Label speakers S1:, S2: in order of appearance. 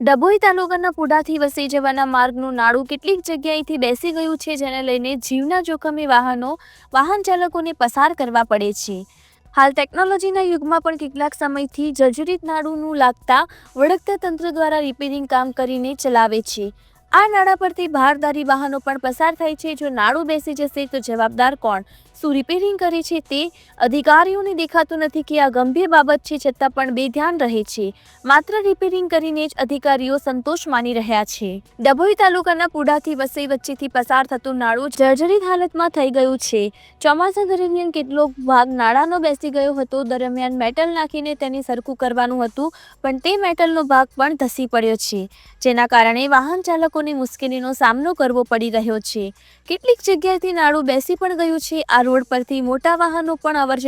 S1: ડભોઈ તાલુકાના પુડાથી વસી જવાના માર્ગનું નાડું કેટલીક જગ્યાએથી બેસી ગયું છે, જેને લઈને જીવના જોખમે વાહનો, વાહન ચાલકોને પસાર કરવા પડે છે. હાલ ટેકનોલોજીના યુગમાં પણ કેટલાક સમયથી જર્જરિત નાડુનું લાગતા વળગતા તંત્ર દ્વારા રિપેરિંગ કામ કરીને ચલાવે છે. આ નાળા પરથી ભારદારી વાહનો પણ પસાર થાય છે. જો નાળું બેસી જશે તો જવાબદાર કોણ? શું રિપેરિંગ કરે છે તે અધિકારીઓને દેખાતું નથી કે આ ગંભીર બાબત છે છતાં પણ બેધ્યાન રહે છે. માત્ર રિપેરિંગ કરીને જ અધિકારીઓ સંતોષ માની રહ્યા છે. ડભોઈ તાલુકાના પુડાથી વસઈ વચ્ચેથી પસાર થતું નાળું જર્જરિત હાલતમાં થઈ ગયું છે. ચોમાસા દરમિયાન કેટલોક ભાગ નાળાનો બેસી ગયો હતો. દરમિયાન મેટલ નાખીને તેને સરખું કરવાનું હતું, પણ તે મેટલનો ભાગ પણ ધસી પડ્યો છે. જેના કારણે વાહન ચાલકોને મુશ્કેલીનો સામનો કરવો પડી રહ્યો છે. કેટલીક જગ્યાએથી નાળું બેસી પણ ગયું છે. આ રોડ પરથી મોટા વાહનો પણ અવરજવર